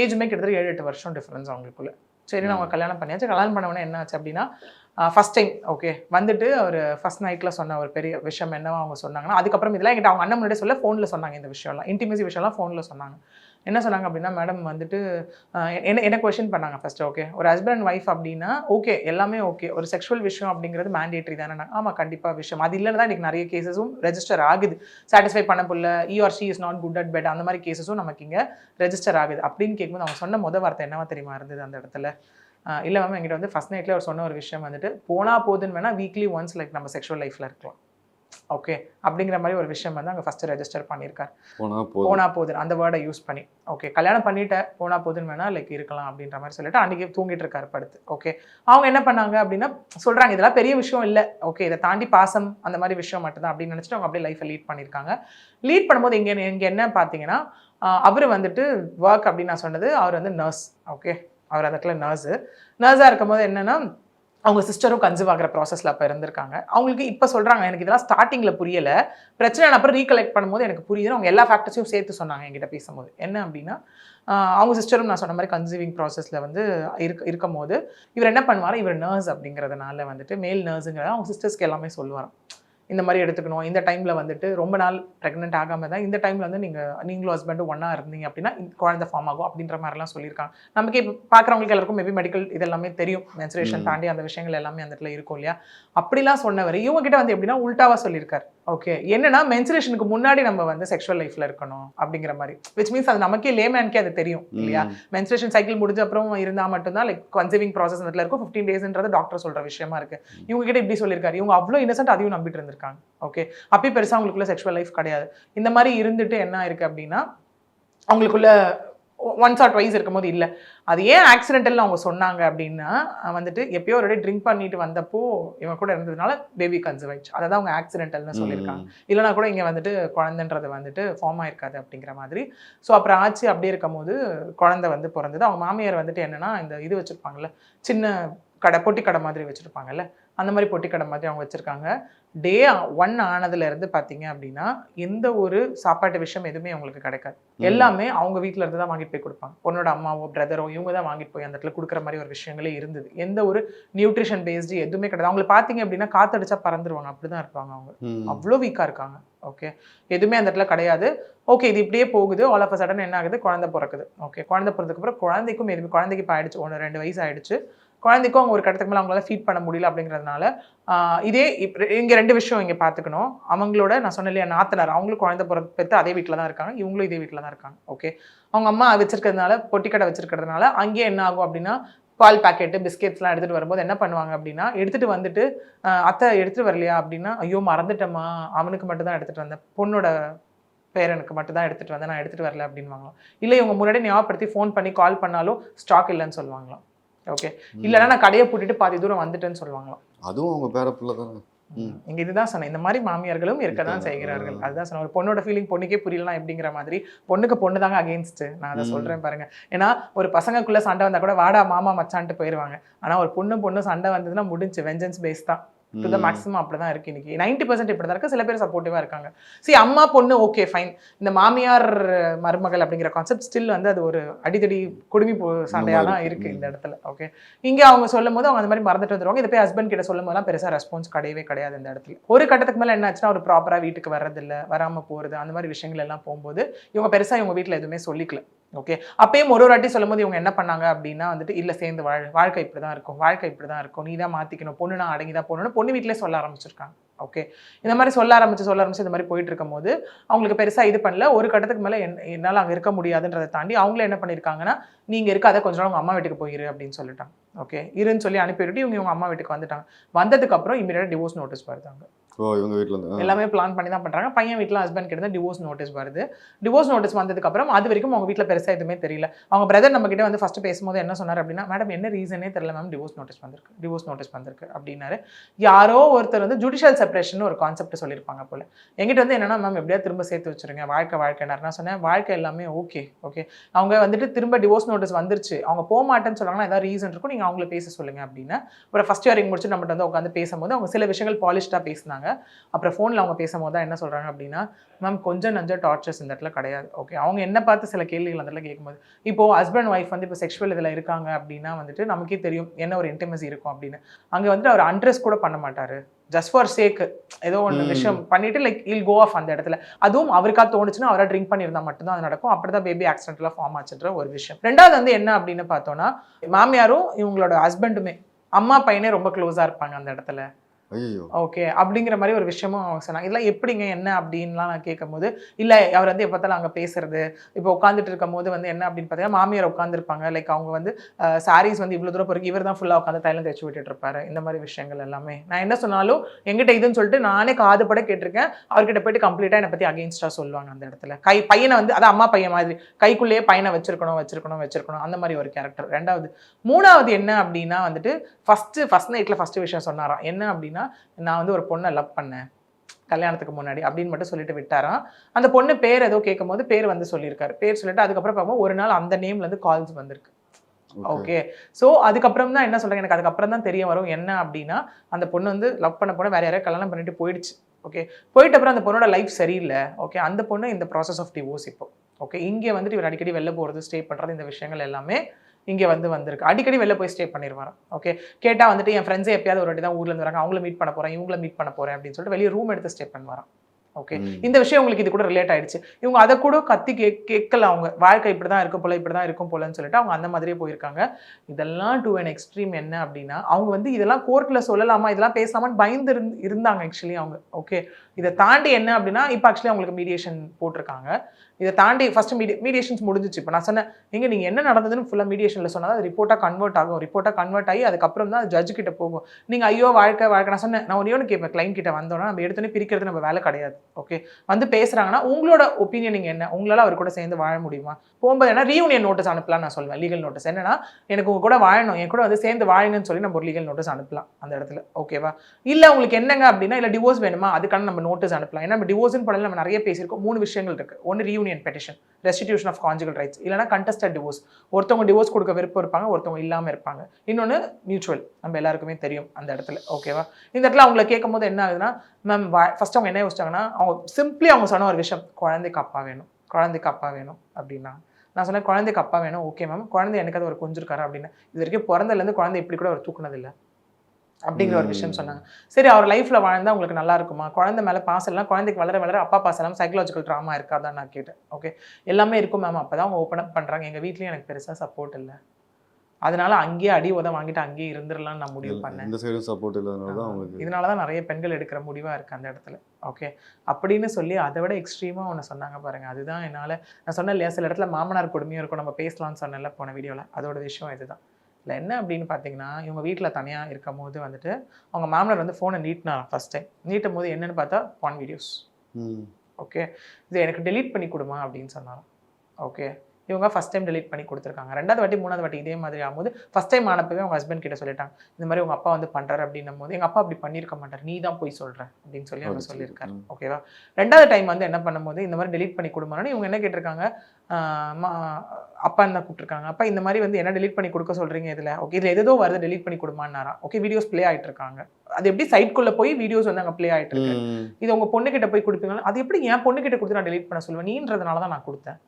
ஏஜுமே கிட்டத்தட்ட ஏழு எட்டு வருஷம் டிஃப்ரென்ஸ் அவங்களுக்குள்ள. சரி அவங்க கல்யாணம் பண்ணியாச்சு. கல்யாணம் பண்ணவொடனே என்ன ஆச்சு அப்படின்னா ஃபர்ஸ்ட் டைம் ஓகே வந்துட்டு ஒரு ஃபஸ்ட் நைட்டில் சொன்ன ஒரு பெரிய விஷயம் என்னவோ அவங்க சொன்னாங்கன்னா அதுக்கப்புறம் இதெல்லாம் என்கிட்ட அவங்க அண்ணன் முன்னாடி சொல்ல ஃபோனில் சொன்னாங்க இந்த விஷயம்லாம். இன்டிமேசி விஷயம்லாம் ஃபோனில் சொன்னாங்க. என்ன சொன்னாங்க அப்படின்னா மேடம் வந்துட்டு என்ன என்ன கொஷின் பண்ணாங்க ஃபஸ்ட்டு ஓகே ஒரு ஹஸ்பண்ட் அண்ட் ஒய்ஃப் அப்படின்னா ஓகே எல்லாமே ஓகே ஒரு செக்ஷுவல் விஷயம் அப்படிங்கிறது மேண்டேட்ரி தானே. ஆமாம் கண்டிப்பாக விஷயம். அது இல்லைன்னு தான் இன்றைக்கி நிறைய கேசஸும் ரெஜிஸ்டர் ஆகுது. சாட்டிஸ்ஃபை பண்ண புள்ள ER see she is not good at bed அந்த மாதிரி கேசஸும் நமக்கு இங்கே ரெஜிஸ்டர் ஆகுது. அப்படின்னு கேட்கும்போது அவங்க சொன்ன முத வார்த்தை என்னவா தெரியுமா இருந்தது அந்த இடத்துல? இல்ல மேம் எங்கிட்ட வந்து ஃபர்ஸ்ட் நைட்ல அவர் சொன்ன ஒரு விஷயம் வந்துட்டு போனா போதுன்னு வேணா வீக்லி ஒன்ஸ் லைக் நம்ம செக்ஷுவல் லைஃப்ல இருக்கலாம். ஓகே அப்படிங்கிற மாதிரி ஒரு விஷயம் வந்து அங்கே ஃபர்ஸ்ட் ரெஜிஸ்டர் பண்ணியிருக்காரு போனா போதும். அந்த வேர்டை யூஸ் பண்ணி. ஓகே கல்யாணம் பண்ணிட்ட போனா போதுன்னு வேணா லைக் இருக்கலாம் அப்படின்ற மாதிரி சொல்லிட்டு அன்றைக்கி தூங்கிட்டு இருக்காரு படுத்து. ஓகே அவங்க என்ன பண்ணாங்க அப்படின்னா சொல்றாங்க இதெல்லாம் பெரிய விஷயம் இல்லை. ஓகே இதை தாண்டி பாசம் அந்த மாதிரி விஷயம் மட்டும்தான் அப்படின்னு நினச்சிட்டு அவங்க அப்படியே லைஃப்பை லீட் பண்ணியிருக்காங்க லீட் பண்ணும்போது இங்கே இங்கே என்ன பார்த்தீங்கன்னா அவர் வந்துட்டு ஒர்க் அப்படின்னு நான் சொன்னது அவர் வந்து நர்ஸ் ஓகே அவர் அந்த நர்ஸு நர்ஸாக இருக்கும்போது என்னன்னா அவங்க சிஸ்டரும் கன்சீவ் ஆகிற ப்ராசஸில் அப்போ இருந்திருக்காங்க. அவங்களுக்கு இப்போ சொல்கிறாங்க எனக்கு இதெல்லாம் ஸ்டார்டிங்கில் புரியலை. பிரச்சனை அப்புறம் ரீகலெக்ட் பண்ணும்போது எனக்கு புரியுது அவங்க எல்லா ஃபேக்டர்ஸையும் சேர்த்து சொன்னாங்க என்கிட்ட பேசும்போது. என்ன அப்படின்னா அவங்க சிஸ்டரும் நான் சொன்ன மாதிரி கன்சீவிங் ப்ராசஸில் வந்து இருக்க இருக்கும் போது இவர் என்ன பண்ணுவார்? இவர் நர்ஸ் அப்படிங்கிறதுனால வந்துட்டு மேல் நர்ஸுங்கிறத அவங்க சிஸ்டர்ஸ்க்கு எல்லாமே சொல்லுவாராம். இந்த மாதிரி எடுத்துக்கணும். இந்த டைமில் வந்துட்டு ரொம்ப நாள் ப்ரெக்னென்ட் ஆகாம தான் இந்த டைமில் வந்து நீங்கள் நீங்களும் ஹஸ்பண்டும் ஒன்றா இருந்தீங்க அப்படின்னா குழந்தை ஃபார்ம் ஆகும் அப்படின்ற மாதிரிலாம் சொல்லியிருக்காங்க. நமக்கு இப்போ பார்க்குறவங்களுக்கு எல்லாருக்கும் மேபி மெடிக்கல் இதெல்லாமே தெரியும். மென்சுரேஷன். தாண்டி அந்த விஷயங்கள் எல்லாமே அந்த இடத்துல இருக்கும் இல்லையா? அப்படிலாம் சொன்னவர் இவங்க கிட்ட வந்து எப்படின்னா உல்டாவா சொல்லியிருக்காரு. ஓகே என்னன்னா மென்சுரேஷனுக்கு முன்னாடி நம்ம வந்து செக்ஷுவல் லைஃப்ல இருக்கணும் அப்படிங்கிற மாதிரி. விச் மீன்ஸ் அது நமக்கே லேமேனுக்கே அது தெரியும் இல்லையா. மென்சுரேஷன் சைக்கிள் முடிஞ்ச அப்புறம் இருந்தால் மட்டும்தான் லைக் கன்சீவிங் ப்ராசஸ் இடத்துல இருக்கும். ஃபிஃப்டீன் டேஸ்ன்றது டாக்டர் சொல்ற விஷயமா இருக்கு. இவங்க கிட்ட இப்படி சொல்லியிருக்காரு. இவங்க அவ்வளோ இன்னசென்ட் அதையும் நம்பிட்டு இருந்திருக்காங்க. ஓகே அப்பயும் பெருசா அவங்களுக்குள்ள செக்ஷுவல் லைஃப் கிடையாது. இந்த மாதிரி இருந்துட்டு என்ன இருக்கு அப்படின்னா அவங்களுக்குள்ள ஒன்ஸ் ஆர் ட்வைஸ் இருக்கும்போது இல்லை. அது ஏன் ஆக்சிடென்டல் அவங்க சொன்னாங்க அப்படின்னா வந்துட்டு எப்பயோ ஒரு ட்ரிங்க் பண்ணிட்டு வந்தப்போ இவன் கூட இருந்ததுனால பேபி கன்சீவ் ஆயிடுச்சு அதை தான் அவங்க ஆக்சிடென்டல்னு சொல்லியிருக்காங்க. இல்லைனா கூட இங்கே வந்துட்டு குழந்தைன்றது வந்துட்டு ஃபார்ம் ஆயிருக்காது அப்படிங்கிற மாதிரி. ஸோ அப்புறம் ஆச்சு. அப்படியே இருக்கும்போது குழந்தை வந்து பிறந்தது. அவங்க மாமியார் வந்துட்டு என்னன்னா இந்த இது வச்சுருப்பாங்கல்ல சின்ன கடை பொட்டி கடை மாதிரி வச்சுருப்பாங்கல்ல அந்த மாதிரி பொட்டி கடை மாதிரி அவங்க வச்சுருக்காங்க. டே ஒன் ஆனதுலேருந்து பார்த்தீங்க அப்படின்னா எந்த ஒரு சாப்பாட்டு விஷயம் எதுவுமே அவங்களுக்கு கிடைக்காது. எல்லாமே அவங்க வீட்டில் இருந்து தான் வாங்கிட்டு போய் கொடுப்பாங்க. பொண்ணோட அம்மாவோ பிரதரோ இவங்க தான் வாங்கிட்டு போய் அந்த இடத்துல கொடுக்குற மாதிரி ஒரு விஷயங்களே இருந்தது. எந்த ஒரு நியூட்ரிஷன் பேஸ்டு எதுவுமே கிடையாது. அவங்களை பார்த்தீங்க அப்படின்னா காத்தடிச்சா பறந்துருவாங்க. அப்படி தான் இருப்பாங்க அவங்க. அவ்வளோ வீக்காக இருக்காங்க. ஓகே எதுவுமே அந்த இடத்துல கிடையாது. ஓகே இது இப்படியே போகுது. ஆல் ஆஃப் அ சடன் என்ன ஆகுது? குழந்தை பிறக்குது. ஓகே குழந்தை பிறந்ததுக்கு அப்புறம் குழந்தைக்கும் எதுவுமே குழந்தைக்கு இப்போ ஆயிடுச்சு. ஒன்று ரெண்டு வயசு ஆயிடுச்சு. குழந்தைக்கும் அவங்க ஒரு கட்டத்துக்கு மேலே அவங்களால ஃபீட் பண்ண முடியல அப்படிங்கிறதுனால இதே இப் இங்கே ரெண்டு விஷயம் இங்கே பார்த்துக்கணும் அவங்களோட நான் சொன்னேன் இல்லையா நாத்தனார் அவங்களும் குழந்தை பிறந்த பெற்று அதே வீட்டில் தான் இருக்காங்க இவங்களும் இதே வீட்டில் தான் இருக்காங்க ஓகே அவங்க அம்மா வச்சிருக்கிறதுனால பொட்டிக்கடை வச்சிருக்கிறதுனால அங்கேயே என்ன ஆகும் அப்படின்னா பால் பாக்கெட்டு பிஸ்கெட்ஸ்லாம் எடுத்துகிட்டு வரும்போது என்ன பண்ணுவாங்க அப்படின்னா எடுத்துகிட்டு வந்துட்டு அத்தை எடுத்துகிட்டு வரலையா அப்படின்னா ஐயோ மறந்துட்டேம்மா அவனுக்கு மட்டும் தான் எடுத்துகிட்டு வந்தேன் பொண்ணோட பேரனுக்கு மட்டும் தான் எடுத்துகிட்டு வந்தேன் நான் எடுத்துகிட்டு வரல அப்படின்வாங்களாம் இல்லை இவங்க முன்னாடி ஞாபகப்படுத்தி ஃபோன் பண்ணி கால் பண்ணாலும் ஸ்டாக் இல்லைன்னு சொல்லுவாங்களாம். ஓகே இல்லைன்னா நான் கடையை பூட்டிட்டு பாதி தூரம் வந்துட்டேன்னு சொல்லுவாங்களாம். அதுவும் அவங்க பேர பிள்ளை தானே. இங்க இதுதான் சொன்னேன். இந்த மாதிரி மாமியார்களும் இருக்க தான். செய்கிறார்கள். அதுதான் சொன்னேன். ஒரு பொண்ணோட ஃபீலிங் பொண்ணுக்கே புரியலாம் எப்படிங்கிற மாதிரி பொண்ணுக்கு பொண்ணு தாங்க அகேன்ஸ்ட் நான் அதை. சொல்றேன் பாருங்க. ஏன்னா ஒரு பசங்களுக்குள்ள சண்டை வந்தா கூட வாடா மாமா மச்சான்ட்டு போயிருவாங்க. ஆனா ஒரு பொண்ணு பொண்ணு சண்டை வந்ததுன்னா முடிஞ்சு. வெஞ்சன்ஸ் பேஸ் தான். To the. மேக்ஸிமம் அப்படிதான் இருக்கு இன்னைக்கு. நைன்டி பர்சன்ட் இப்படி தான் இருக்கு. சில பேர் சப்போர்ட்டிவா இருக்காங்க. சரி அம்மா பொண்ணு ஓகே ஃபைன் இந்த மாமியார் மருமகள் அப்படிங்கிற கான்செப்ட் ஸ்டில் வந்து அது ஒரு அடிதடி குடுமி போ சண்டையா தான் இருக்கு. இந்த இடத்துல. ஓகே இங்க அவங்க சொல்லும் போது அவங்க அந்த மாதிரி மறந்துட்டு வந்துருவாங்க. இதை போய் ஹஸ்பண்ட் கிட்ட சொல்லும் போதெல்லாம் பெருசா ரெஸ்பான்ஸ் கிடையவே கிடையாது இந்த இடத்துல. ஒரு கட்டத்துக்கு மேல என்ன ஆச்சுன்னா ஒரு ப்ராப்பரா வீட்டுக்கு வர்றதில்ல வராம போறது அந்த மாதிரி விஷயங்கள் எல்லாம் போகும்போது இவங்க பெருசா இவங்க வீட்ல எதுவுமே சொல்லிக்கல. ஓகே அப்பயும் ஒரு ஒரு வாட்டி சொல்லும் போது இவங்க என்ன பண்ணாங்க அப்படின்னா வந்துட்டு இல்லை சேர்ந்து வாழ் வாழ்க்கை இப்படி தான் இருக்கும் வாழ்க்கை இப்படிதான் இருக்கும். நீ தான் மாத்திக்கணும். பொண்ணு நான் அடங்கி தான் போகணும்னு பொண்ணு வீட்டிலே சொல்ல ஆரம்பிச்சிருக்காங்க. ஓகே இந்த மாதிரி சொல்ல ஆரம்பிச்சு சொல்ல ஆரம்பிச்சு இந்த மாதிரி போயிட்டு இருக்கும்போது அவங்களுக்கு பெருசாக இது பண்ணல. ஒரு கட்டத்துக்கு மேலே என்- என்னால் அங்கே இருக்க முடியாதுன்றதை தாண்டி அவங்கள என்ன பண்ணியிருக்காங்கன்னா நீங்க அதை கொஞ்ச நாள் உங்கள் அம்மா வீட்டுக்கு போயிரு அப்படின்னு சொல்லிட்டாங்க. ஓகே இருன்னு சொல்லி அனுப்பிவிட்டு இவங்க இவங்க அம்மா வீட்டுக்கு வந்துட்டாங்க. வந்ததுக்கப்புறம் இமீடியட்டாக டிவோர்ஸ் நோட்டீஸ் வருதாங்க ஓ இவங்க வீட்டில் எல்லாமே பிளான் பண்ணி தான் பண்றாங்க. பையன் வீட்டில் ஹஸ்பண்ட் கிட்ட டிவோர்ஸ் நோட்டீஸ் வருது. டிவோர்ஸ் நோட்டீஸ் வந்ததுக்கு அப்புறம் அது வரைக்கும் அவங்க வீட்டில் பெருசா எதுவுமே தெரியல. அவங்க பிரதர் நம்ம கிட்ட வந்து ஃபஸ்ட்டு பேசும்போது என்ன சொன்னார் அப்படின்னா மேடம் என்ன ரீசனே தெரியல மேம் டிவோர்ஸ் நோட்டீஸ் வந்திருக்கு டிவோர்ஸ் நோட்டீஸ் வந்திருக்கு அப்படின்னாரு. யாரோ ஒருத்தர் வந்து ஜுடிஷியல் செப்பரேஷன் ஒரு கான்செப்ட் சொல்லியிருப்பாங்க போல. எங்கிட்ட வந்து என்னன்னா மேம் எப்படியா திரும்ப சேர்த்து வச்சிருங்க வாழ்க்கை வாழ்க்கைனார் நான் சொன்னேன் வாழ்க்கை எல்லாமே ஓகே ஓகே அவங்க வந்துட்டு திரும்ப டிவோர்ஸ் நோட்டீஸ் வந்துருச்சு. அவங்க போக மாட்டேன்னு சொன்னாங்கன்னா ஏதாவது ரீசன் இருக்கும் நீங்க அவங்கள பேச சொல்லுங்க அப்படின்னு ஒரு ஃபர்ஸ்ட் இயரிங் முடிச்சு நம்மகிட்ட வந்து உட்காந்து பேசும்போது அவங்க சில விஷயங்கள் பாலிஷ்டாக பேசினாங்க. அப்புறம் ஃபோனில் அவங்க பேசும்போது தான் என்ன சொல்கிறாங்க அப்படின்னா மேம் கொஞ்சம் நஞ்சம் டார்ச்சர்ஸ் இந்த இடத்துல கிடையாது. ஓகே அவங்க என்ன பார்த்து சில கேள்விகள் அந்த இடத்துல கேட்கும்போது இப்போது ஹஸ்பண்ட் ஒய்ஃப் வந்து இப்போ செக்ஷுவல் இதில் இருக்காங்க அப்படின்னா வந்துட்டு நமக்கே தெரியும் என்ன ஒரு இன்டிமசி இருக்கும் அப்படின்னு. அங்கே வந்துட்டு அவர் அண்ட்ரஸ் கூட பண்ண மாட்டார். ஜஸ்ட் ஃபார் சேக்கு ஏதோ ஒன்று. விஷயம் பண்ணிட்டு லைக் இல் கோ ஆஃப் அந்த இடத்துல. அதுவும் அவருக்கா தோணுச்சுன்னா அவரை ட்ரிங்க் பண்ணியிருந்தா மட்டும்தான் அது நடக்கும். அப்படிதான் பேபி ஆக்சிடென்ட்ல ஃபார்ம் ஆச்சுன்ற ஒரு விஷயம். ரெண்டாவது வந்து என்ன அப்படின்னு பார்த்தோம்னா மாமியாரும் இவங்களோட ஹஸ்பண்டுமே அம்மா பையனே ரொம்ப க்ளோஸாக இருப்பாங்க அந்த இடத்துல. ஓகே அப்படிங்கிற மாதிரி ஒரு விஷயமும் அவங்க சொன்னாங்க. இதெல்லாம் எப்படிங்க என்ன அப்படின்லாம் நான் கேட்கும்போது இல்லை அவர் வந்து எப்போ அங்கே பேசுறது இப்போ உட்காந்துட்டு இருக்கும் போது வந்து என்ன அப்படின்னு பார்த்தீங்கன்னா மாமியார் உட்காந்துருப்பாங்க லைக் அவங்க வந்து சாரீஸ் வந்து இவ்வளோ தூரம் பிறகு இவர் தான் ஃபுல்லாக உட்காந்து தைலம் தைச்சு விட்டுட்டு இருப்பாரு. இந்த மாதிரி விஷயங்கள் எல்லாமே. நான் என்ன சொன்னாலும் எங்கிட்ட இதுன்னு சொல்லிட்டு நானே காதுபட கேட்டிருக்கேன். அவர்கிட்ட போயிட்டு கம்ப்ளீட்டாக என்னை பற்றி அகேன்ஸ்டாக சொல்லுவாங்க அந்த இடத்துல. கை பையனை வந்து அதான் அம்மா பையன் மாதிரி கைக்குள்ளேயே பையனை வச்சிருக்கணும் வச்சிருக்கணும் வச்சிருக்கணும். அந்த மாதிரி ஒரு கேரக்டர் ரெண்டாவது மூணாவது என்ன அப்படின்னா வந்துட்டு ஃபஸ்ட்டு ஃபஸ்ட் நைட்டில் ஃபஸ்ட்டு விஷயம் சொன்னாராம். என்ன அப்படின்னா நான் வந்து ஒரு பொண்ணை லவ் பண்ணேன். கல்யாணத்துக்கு முன்னாடி அப்படின்னு மட்டும் சொல்லிட்டு விட்டாராம். அந்த பொண்ணு பேர் ஏதோ கேட்கும் போது பேர் வந்து சொல்லியிருக்காரு. பேர் சொல்லிட்டு அதுக்கப்புறம் பார்க்கும்போது ஒரு நாள் அந்த நேம்ல இருந்து கால்ஸ் வந்திருக்கு. ஓகே ஸோ அதுக்கப்புறம் தான் என்ன சொல்றேன் எனக்கு அதுக்கப்புறம் தான் தெரிய வரும் என்ன அப்படின்னா அந்த பொண்ணு வந்து லவ் பண்ண பொண்ணு வேற யாரையும் கல்யாணம் பண்ணிட்டு போயிடுச்சு. ஓகே போயிட்ட அப்புறம் அந்த பொண்ணோட லைஃப் சரியில்லை. ஓகே அந்த பொண்ணு இந்த ப்ராசஸ் ஆஃப் டிவோர்ஸ் இப்போ. ஓகே இங்கே வந்துட்டு இவர் அடிக்கடி வெளில போகிறது ஸ்டே பண்ணுறது இந்த விஷயங்கள் எல்லாமே இங்கே வந்து வந்திருக்கு. அடிக்கடி வெளில போய் ஸ்டே பண்ணிடுவாராம் ஓகே கேட்டால் வந்துட்டு என் ஃப்ரெண்ட்ஸே எப்பயாவது ஒரு வாட்டி தான் ஊர்ல இருந்து வராங்க. அவங்கள மீட் பண்ண போகிறேன் இவங்கள மீட் பண்ண போகிறேன் அப்படின்னு சொல்லிட்டு வெளியே ரூம் எடுத்து ஸ்டே பண்ணுவாராம். ஓகே. இந்த விஷயம் உங்களுக்கு இது கூட ரிலேட் ஆயிடுச்சு. இவங்க அதை கூட கத்தி கே கேட்கல அவங்க. வாழ்க்கை இப்படி தான் இருக்கும் போல இப்படி தான் இருக்கும் போலன்னு சொல்லிட்டு அவங்க அந்த மாதிரியே போயிருக்காங்க. இதெல்லாம் டு an எக்ஸ்ட்ரீம் என்ன அப்படின்னா அவங்க வந்து இதெல்லாம் கோர்ட்டில் சொல்லலாமா? இதெல்லாம் பேசலாமான்னு பயந்து இருந்து இருந்தாங்க ஆக்சுவலி அவங்க. ஓகே இதை தாண்டி என்ன அப்படின்னா இப்போ ஆக்சுவலி அவங்களுக்கு மீடியேஷன் போட்டிருக்காங்க. இதை தாண்டி ஃபர்ஸ்ட் மீடிய மீடியேஷன்ஸ் முடிஞ்சிச்சு. இப்போ நான் சொன்னேன் நீங்கள் நீங்கள் என்ன நடந்ததுன்னு ஃபுல்லாக மீடியேஷனில் சொன்னால் அது ரிப்போர்ட்டாக கன்வெர்ட் ஆகும். ரிப்போர்ட்டாக கன்வெர்ட் ஆகி அதுக்கப்புறம் தான் ஜட்ஜு கிட்ட போகும். நீங்கள் ஐயோ வாழ்க்கை வாழ்க்கை. நான் சொன்னேன் நான் ஒரே ஒன்று கேட்பேன் கிளைண்ட் கிட்ட வந்தோன்னா நம்ம எடுத்தோன்னே பிரிக்கிறது நம்ம வேலை கிடையாது. ஓகே வந்து பேசுகிறாங்கன்னா உங்களோட ஒப்பீனியன் நீங்கள் என்ன? உங்களால் அவர் கூட சேர்ந்து வாழ முடியுமா? போகும்போது என்ன ரீயூனியன் நோட்டீஸ் அனுப்பலாம் நான் சொல்லுவேன் லீகல் நோட்டீஸ் என்னன்னா எனக்கு உங்க கூட வாழணும் என் கூட வந்து சேர்ந்து வாழணும்னு சொல்லி நம்ம ஒரு லீகல் நோட்டீஸ் அனுப்பலாம் அந்த இடத்துல. ஓகேவா இல்லை உங்களுக்கு என்னங்க அப்படின்னா இல்லை டிவோர்ஸ் வேணுமா? அதுக்கான நம்ம நோட்டீஸ் அனுப்பலாம். ஏன்னா நம்ம டிவோர்ஸ்னு படம் நம்ம நிறைய பேசியிருக்கோம். மூணு விஷயங்கள் இருக்கு. ஒன்று reunion petition restitution of conjugal rights இல்லைனா கண்டஸ்டட் டிவோர்ஸ் ஒருத்தவங்க டிவோர்ஸ் கொடுக்க விருப்பம் இருப்பாங்க ஒருத்தவங்க இல்லாமல் இருப்பாங்க. இன்னொன்று மியூச்சுவல் நம்ம எல்லாருக்குமே தெரியும் அந்த இடத்துல. ஓகேவா இந்த இடத்துல அவங்கள கேட்கும் போது என்ன ஆகுதுன்னா மேம் ஃபர்ஸ்ட் அவங்க என்ன யோசிச்சாங்கன்னா அவங்க சிம்பிளி அவங்க சொன்ன ஒரு விஷயம் குழந்தைக்கு அப்பா வேணும். குழந்தைக்கு அப்பா வேணும் அப்படின்னா. நான் சொன்னேன் குழந்தைக்கு அப்பா வேணும். ஓகே மேம் குழந்தை எனக்கு அது ஒரு கொஞ்சிருக்காரு அப்படின்னு இது வரைக்கும் பிறந்ததுலேருந்து குழந்தை இப்படி கூட அவர் தூக்குனதில்லை. அப்படிங்கிற ஒரு விஷயம். சொன்னாங்க. சரி அவர் லைஃப்ல வாழ்ந்தா உங்களுக்கு நல்லா இருக்குமா? குழந்தை மேல பாசம் எல்லாம் குழந்தைக்கு வளர வளர அப்பா பாசம் எல்லாம் சைக்கலாஜிக்கல் ட்ராமா இருக்காதான் நான் கேட்டேன். ஓகே எல்லாமே இருக்கும் மேம் அப்பதான் அவங்க ஓப்பன் அப் பண்றாங்க. எங்க வீட்லயும் எனக்கு பெருசா சப்போர்ட் இல்லை. அதனால அங்கேயே அடி உதம் வாங்கிட்டு அங்கேயே இருந்துடலாம்னு நான் முடிவு பண்ணேன். இந்த சைடும் சப்போர்ட் இல்லாதனால தான் அவங்களுக்கு இதனால தான் நிறைய பெண்கள் எடுக்கிற முடிவா இருக்கு அந்த இடத்துல. ஓகே அப்படின்னு சொல்லி அதை விட எக்ஸ்ட்ரீமா ஒன்று சொன்னாங்க பாருங்க. அதுதான் என்னால நான் சொன்னேன் இல்லையா சில இடத்துல மாமனார் கொடுமையும் இருக்கும். நம்ம பேசலாம்னு சொன்னேன்ல போன வீடியோல அதோட விஷயம் இதுதான். இல்லை என்ன அப்படின்னு பார்த்தீங்கன்னா இவங்க வீட்டில் தனியாக இருக்கும் போது வந்துட்டு அவங்க மாமனார் வந்து ஃபோனை நீட்டினாராம் ஃபர்ஸ்ட் டைம் நீட்டும் போது என்னன்னு பார்த்தா பான் வீடியோஸ். ஓகே இது எனக்கு delete பண்ணி கொடுமா அப்படின்னு சொன்னாராம். ஓகே இவங்க ஃபஸ்ட் டைம் delete பண்ணி கொடுத்துருக்காங்க. ரெண்டாவது வாட்டி மூணாவது வாட்டி இதே மாதிரி ஆகும்போது ஃபஸ்ட் டைம் ஆனப்பவே அவங்க ஹஸ்பண்ட் கிட்ட சொல்லிட்டாங்க. இந்த மாதிரி உங்க அப்பா வந்து பண்றாரு அப்படின்னும் போது எங்க அப்பா அப்படி பண்ணியிருக்க மாட்டார். நீ தான் போய் சொல்ற. அப்படின்னு சொல்லி அவங்க சொல்லியிருக்காரு. ஓகேவா ரெண்டாவது டைம் வந்து என்ன பண்ணும்போது இந்த மாதிரி delete பண்ணி கொடுமான்னு இவங்க என்ன கேட்டிருக்காங்க? அப்பா தான் கூப்பிட்டுருக்காங்க? அப்பா இந்த மாதிரி வந்து என்ன delete பண்ணி கொடுக்க சொல்றீங்க இதுல? ஓகே இதுல எதோ வருது delete பண்ணி கொடுமான்னாரா? ஓகே வீடியோஸ் ப்ளே ஆயிட்டு இருக்காங்க. அது எப்படி சைட்குள்ள போய் வீடியோஸ் வந்து அங்க ப்ளே ஆயிட்டு இருக்கு. இது உங்க பொண்ணு கிட்ட போய் கொடுப்பீங்களா? அது எப்படி என் பொண்ணு கிட்ட கொடுத்து நான் delete பண்ண சொல்லுவேன்? நீன்றதுனால தான் நான் கொடுத்தேன்.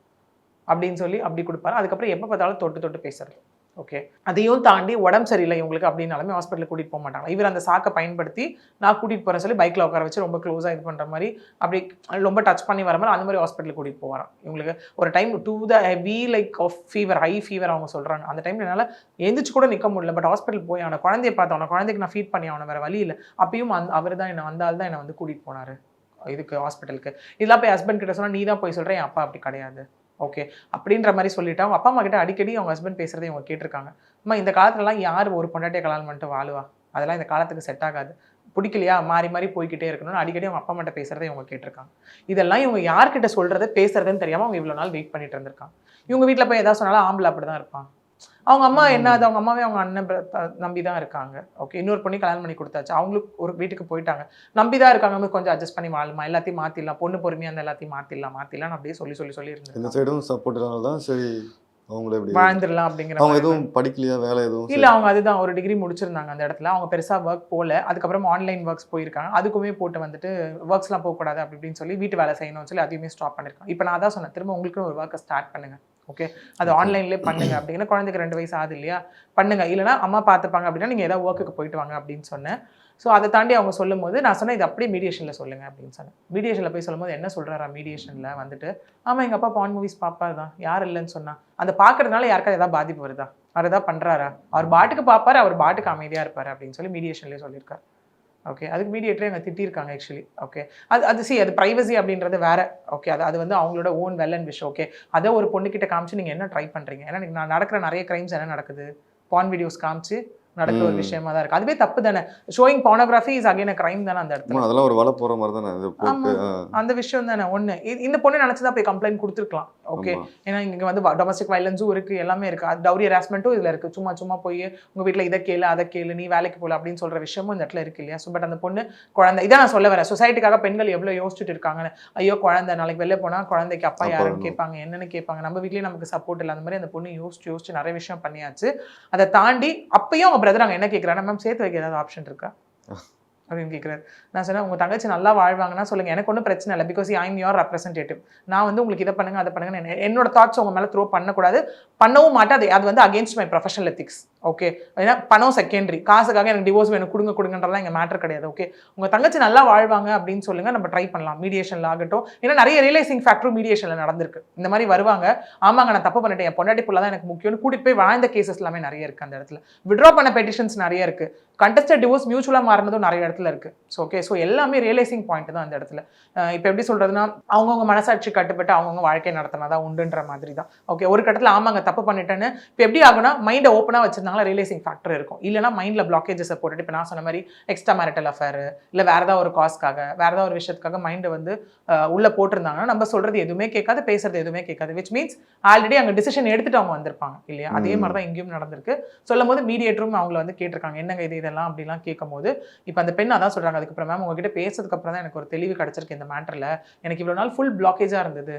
அப்படின்னு சொல்லி அப்படி கொடுப்பாரு. அதுக்கப்புறம் எப்போ பார்த்தாலும் தொட்டு தொட்டு பேசுறது. ஓகே அதையும் தாண்டி உடம்பு சரியில்லை இவங்களுக்கு அப்படின்னாலுமே ஹாஸ்பிட்டலுக்கு கூட்டிகிட்டு போக மாட்டாங்க. இவர் அந்த சாக்கை பயன்படுத்தி நான் கூட்டிகிட்டு போகிறேன் சொல்லி பைக்கில் உட்கார வச்சு ரொம்ப க்ளோஸாக இது பண்ணுற மாதிரி அப்படி ரொம்ப டச் பண்ணி வர மாதிரி அந்த மாதிரி ஹாஸ்பிட்டலுக்கு கூட்டிகிட்டு போவாராம். இவங்களுக்கு ஒரு time to the heavy like of fever high fever அவங்க சொல்கிறாங்க அந்த டைம் என்னால் எந்திரிச்சு கூட நிற்க முடியல. பட் ஹாஸ்பிட்டல் போய் அவனை குழந்தைய பார்த்து அவனை குழந்தைக்கு நான் ஃபீட் பண்ணி அவனை வேற வழி இல்லை. அப்பயும் அந் அவர் தான் என்னை வந்தால் தான் என்னை வந்து கூட்டிகிட்டு போனார். இதுக்கு ஹாஸ்பிட்டலுக்கு இதெல்லாம் போய் ஹஸ்பண்ட் கிட்ட சொன்னால் நீ தான் போய் சொல்கிறேன் என் அப்பா அப்படி கிடையாது. ஓகே அப்படின்ற மாதிரி சொல்லிட்டு அவங்க அப்பா அம்மா கிட்ட அடிக்கடி அவங்க ஹஸ்பண்ட் பேசுறதை இவங்க கேட்டிருக்காங்க. அம்மா இந்த காலத்துலலாம் யார் ஒரு பொண்டாட்டியை கல்யாணம் பண்ணிட்டு வாழுவா? அதெல்லாம் இந்த காலத்துக்கு செட் ஆகாது. பிடிக்கலையா? மாறி மாறி போய்கிட்டே இருக்கணும்னு அடிக்கடி அவங்க அப்பா அம்மாட்ட பேசுறதை இவங்க கேட்டிருக்காங்க. இதெல்லாம் இவங்க யார்கிட்ட சொல்றது பேசுறதுன்னு தெரியாம அவங்க இவ்வளோ நாள் வெயிட் பண்ணிட்டு இருந்திருக்காங்க. இவங்க வீட்டில் போய் ஏதாவது சொன்னாலும் ஆம்பளை அப்படிதான் இருப்பான். அவங்க அம்மா என்ன அது அவங்க அம்மாவே அவங்க அண்ணன் நம்பி தான் இருக்காங்க. ஓகே இன்னொரு பொண்ணு கல்யாணம் பண்ணி கொடுத்தாச்சு. அவங்களுக்கு ஒரு வீட்டுக்கு போயிட்டாங்க. நம்பி தான் இருக்காங்க கொஞ்சம் அட்ஜஸ்ட் பண்ணி வாழுமா? எல்லாத்தையும் மாத்திடலாம். பொண்ணு பொறுமையா அந்த எல்லாத்தையும் மாத்திடலாம். மாத்திடலாம் அப்படியே சொல்லி சொல்லி சொல்லி இந்த இருந்திருக்காங்க சைடும் சப்போர்ட் இல்லாதனால தான் சரி அவங்கள எப்படி வாழ்ந்துடலாம் அப்படிங்கிற அவங்க எதுவும் படிக்கலையா? வேலை எதுவும் இல்ல அவங்க அதுதான். ஒரு டிகிரி முடிச்சிருந்தாங்க அந்த இடத்துல. அவங்க பெருசா ஒர்க் போல. அதுக்கப்புறம் ஆன்லைன் ஒர்க்ஸ் போயிருக்காங்க. அதுக்குமே போட்டு வந்துட்டு ஒர்க்ஸ்லாம் போகக்கூடாது அப்படி இப்படின்னு சொல்லி வீட்டு வேலை செய்யணும்னு சொல்லி அதையுமே ஸ்டாப் பண்ணிருக்காங்க. இப்போ நான் அதான் சொன்னேன். திரும்ப உங்களுக்கு ஒரு ஒர்க்கை ஸ்டார்ட் பண்ணுங்க. ஓகே அது ஆன்லைன்லேயே பண்ணுங்க. அப்படின்னா குழந்தைக்கு ரெண்டு வயசு ஆகுது இல்லையா? பண்ணுங்க. இல்லைனா அம்மா பார்த்துப்பாங்க அப்படின்னா நீங்க ஏதாவது ஒர்க்குக்கு போயிட்டு வாங்க அப்படின்னு சொன்னேன். ஸோ அதை தாண்டி அவங்க சொல்லும்போது நான் சொன்னேன் இது அப்படியே மீடியேஷனில் சொல்லுங்க அப்படின்னு சொன்னேன். மீடியேஷனில் போய் சொல்லும்போது என்ன சொல்றாரா மீடியேஷனில் வந்துட்டு ஆமா எங்க அப்பா பான் மூவிஸ் பாப்பாரு தான். யார் இல்லைன்னு சொன்னா. அந்த பார்க்கறதுனால யாருக்காவது ஏதாவது பாதிப்பு வருதா? அவர் ஏதாவது பண்றாரா? அவர் பாட்டுக்கு பார்ப்பாரு அவர் பாட்டுக்கு அமைதியா இருப்பாரு அப்படின்னு சொல்லி மீடியேஷன்லேயே சொல்லியிருக்காரு. ஓகே அதுக்கு மீடியேட்டரே அங்கே திட்டிருக்காங்க ஆக்சுவலி ஓகே அது அது சி அது ப்ரைவசி அப்படின்றது வேற. ஓகே அது அது வந்து அவங்களோட own will and wish okay அதை ஒரு பொண்ணுக்கிட்ட காமிச்சு நீங்கள் என்ன ட்ரை பண்ணுறீங்க ஏன்னா நான் நடக்கிற நிறைய க்ரைம்ஸ் என்ன நடக்குது? பான் வீடியோஸ் காமிச்சு நடக்கிற ஒரு. விஷயமா தான் இருக்கு. அதுவே தப்பு தானே? Showing pornography is again crime தானே அந்த இடத்துல? அதெல்லாம் ஒரு வலை போற மாதிரி தானே? அந்த விஷயம் தானே ஒண்ணு. இந்த பொண்ணு நினைச்சதா போய் கம்ப்ளைண்ட் கொடுத்துருக்கலாம். ஓகே. ஏன்னா இங்க வந்து டொமஸ்டிக் வயலன்ஸும் இருக்கு எல்லாமே இருக்கு. அது டவுரி ஹராஸ்மெண்ட்டும் இதுல இருக்கு. சும்மா சும்மா போய் உங்க வீட்ல இதை கேளு அதை கேளு நீ வேலைக்கு போல அப்படின்னு சொல்ற விஷயமும் இந்த இடத்துல இருக்கு இல்லையா? ஸோ பட் அந்த பொண்ணு குழந்தை இதான் நான் சொல்ல வரேன். சொசைட்டிக்காக பெண்கள் எவ்வளவு யோசிச்சுட்டு இருக்காங்கன்னு. ஐயோ குழந்தை நாளைக்கு வெளில போனா குழந்தைக்கு அப்பா யாருன்னு. கேட்பாங்க என்னன்னு கேட்பாங்க. நம்ம வீட்லயே நமக்கு சப்போர்ட் இல்லை. அந்த மாதிரி அந்த பொண்ணு யோசிச்சு யோசிச்சு நிறைய விஷயம் பண்ணியாச்சு. அதை தாண்டி அப்பயும் பிரதர் அங்கே என்ன கேட்குறாங்க மேம் சேர்த்து வைக்க ஏதாவது ஆப்ஷன் இருக்கா? அப்படின்னு கேட்குறாரு நான் சொன்னேன் உங்கள் தங்கச்சி நல்லா வாழ்வாங்கன்னா சொல்லுங்க. எனக்கு ஒன்றும் பிரச்சனை இல்லை. பிகாஸ் ஐம் யோர் ரெப்ரசன்டேட்டிவ் நான் வந்து உங்களுக்கு இதை பண்ணுங்க அதை பண்ணுங்க என்ன- என்னோட தாட்ஸ் உங்கள் மேலே த்ரோ பண்ணக்கூடாது. பண்ணவும் மாட்டேன். அது அது வந்து against my professional ethics okay ஏன்னா பணம் செகண்டரி காசுக்காக எனக்கு டிவோர்ஸ் வேணும். கொடுங்க கொடுங்கன்றலாம் எங்கள் மேட்டர் கிடையாது. ஓகே உங்கள் தங்கச்சி நல்லா வாழ்வாங்க அப்படின்னு சொல்லுங்கள் நம்ம ட்ரை பண்ணலாம். மீடியேஷனில் ஆகட்டும். ஏன்னா நிறைய ரியலைசிங் ஃபேக்டரும் மீடியேஷனில் நடந்திருக்கு. இந்த மாதிரி வருவாங்க. ஆமாங்க நான் தப்பு பண்ணிட்டேன். என் பொண்டாட்டி புள்ள தான் எனக்கு முக்கியம்னு கூட்டிட்டு போய் வாழ்ந்த கேசஸ் எல்லாமே நிறைய இருக்குது அந்த இடத்துல. விட்ரா பண்ண பெட்டிஷன்ஸ் நிறைய இருக்குது கண்டஸ்டட் டிவோர்ஸ் மியூச்சுவலாக மாறினதும் நிறைய இடத்துல இருக்கு. ஸோ ஓகே ஸோ எல்லாமே ரியலைசிங் பாயிண்ட் தான் அந்த இடத்துல. இப்போ எப்படி சொல்றதுன்னா அவங்கவுங்க மனசாட்சி கட்டுப்பட்டு அவங்கவுங்க வாழ்க்கை நடத்தினாதான் உண்டுன்ற மாதிரி தான். ஓகே ஒரு கட்டத்தில் ஆமாங்க தப்பு பண்ணிட்டேன்னு இப்போ எப்படி ஆகுனா மைண்டை ஓப்பனாக வச்சிருந்தாங்களா ரியலைசிங் ஃபேக்டர் இருக்கும். இல்லைனா மைண்டில் பிளாக்கேஜஸை போட்டுட்டு இப்போ நான் சொன்ன மாதிரி எக்ஸ்ட்ரா மேரிட்டல் அஃபேர் இல்லை வேற ஏதாவது ஒரு காஸ்க்காக வேற ஏதாவது ஒரு விஷயத்துக்காக மைண்டை வந்து உள்ள போட்டிருந்தாங்கன்னா நம்ம சொல்றது எதுவுமே கேட்காது பேசுறது எதுவுமே கேட்காது. விச் மீன்ஸ் ஆல்ரெடி அங்கே டிசிஷன் எடுத்துட்டு அவங்க வந்திருப்பாங்க இல்லையா? அதே. மாதிரி தான் இங்கேயும் நடந்திருக்கு. சொல்லும் போது மீடியேட்டரும் அவங்கள வந்து கேட்டிருக்காங்க. என்னங்க இது இதெல்லாம் அப்படிலாம் கேட்கும்போது இப்போ அந்த பெண் அதான் சொல்றாங்க. அதுக்கப்புறம் மேம் உங்ககிட்ட பேசுறதுக்கு அப்புறம் தான் எனக்கு ஒரு தெளிவு கிடைச்சிருக்கு இந்த மேட்டர்ல எனக்கு இவ்வளவு நாள் ஃபுல் பிளாக்கேஜா இருந்தது.